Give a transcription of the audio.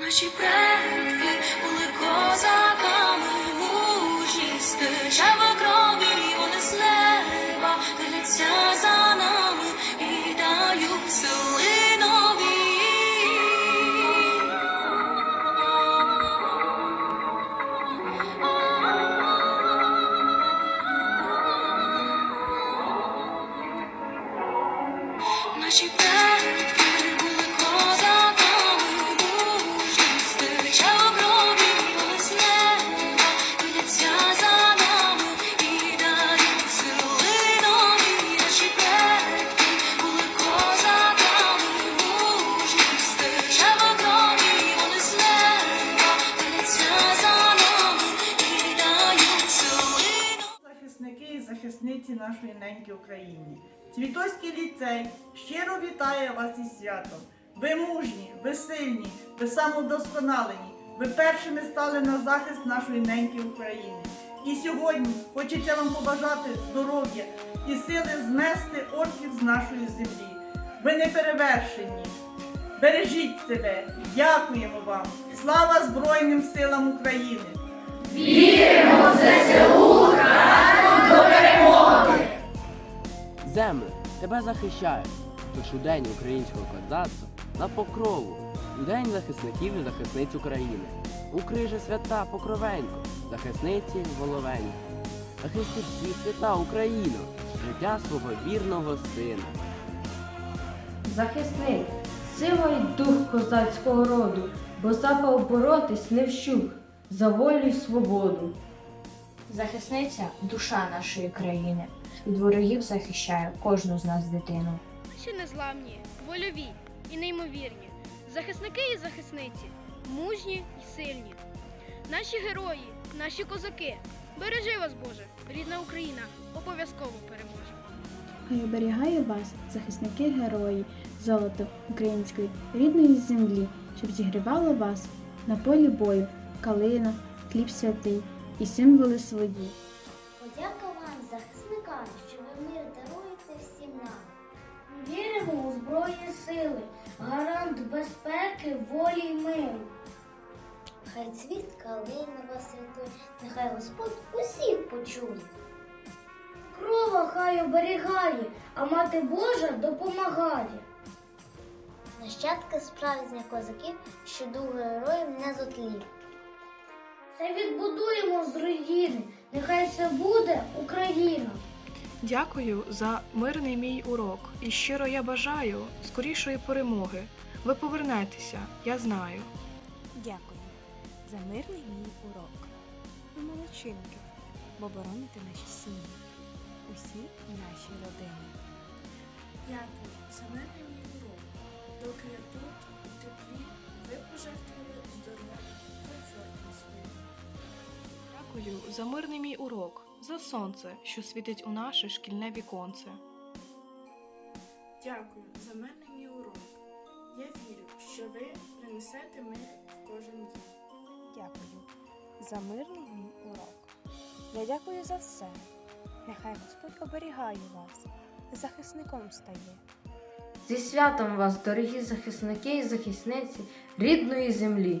Наші предки були козаками, мужі, стичава крові, вони з неба дивляться за нами і дають сили нові. Наші предки захисниці нашої неньки України. Цвітоський ліцей щиро вітає вас із святом. Ви мужні, ви сильні, ви самодосконалені. Ви першими стали на захист нашої неньки України. І сьогодні хочеться вам побажати здоров'я і сили змести орків з нашої землі. Ви не перевершені. Бережіть себе. Дякуємо вам. Слава Збройним силам України! Земле, тебе захищають. Тож у день українського козацтва на покрову, у день захисників і захисниць України. Укрижи свята Покровенько, захисниці Головенько. Захисти всі свята Україно, життя свого вірного сина. Захисник, сила й дух козацького роду, бо запал боротись не вщух за волю й свободу. Захисниця душа нашої країни. Від ворогів захищає кожну з нас дитину. Наші незламні, вольові і неймовірні, захисники і захисниці, мужні і сильні. Наші герої, наші козаки. Бережи вас, Боже, рідна Україна обов'язково переможе. Хай оберігає вас, захисники герої, золото української рідної землі, щоб зігрівало вас на полі бою, калина, хліб святий і символи свої. Збройні сили, гарант безпеки, волі й миру. Хай цвіт калини вас рятує, нехай Господь усіх почує. Крова хай оберігає, а мати Божа допомагає. Нащадки справжніх козаків, що дух героїв не зотлів. Це відбудуємо з руїни, нехай це буде Україна. Дякую за мирний мій урок. І щиро я бажаю скорішої перемоги. Ви повернетеся, я знаю. Дякую за мирний мій урок. Ви молодчинки, бо бороните наші сім'ї, усі наші родини. Дякую за мене мій урок. Доки я тут, у теплі, ви пожертвували здоров'я, комфортом своїм. Дякую за мирний мій урок, за сонце, що світить у наше шкільне віконце. Дякую за мене мій урок. Я вірю, що ви принесете мир в кожен дім. Дякую за мирний мій урок. Я дякую за все. Нехай Господь оберігає вас, захисником стає. Зі святом вас, дорогі захисники і захисниці рідної землі!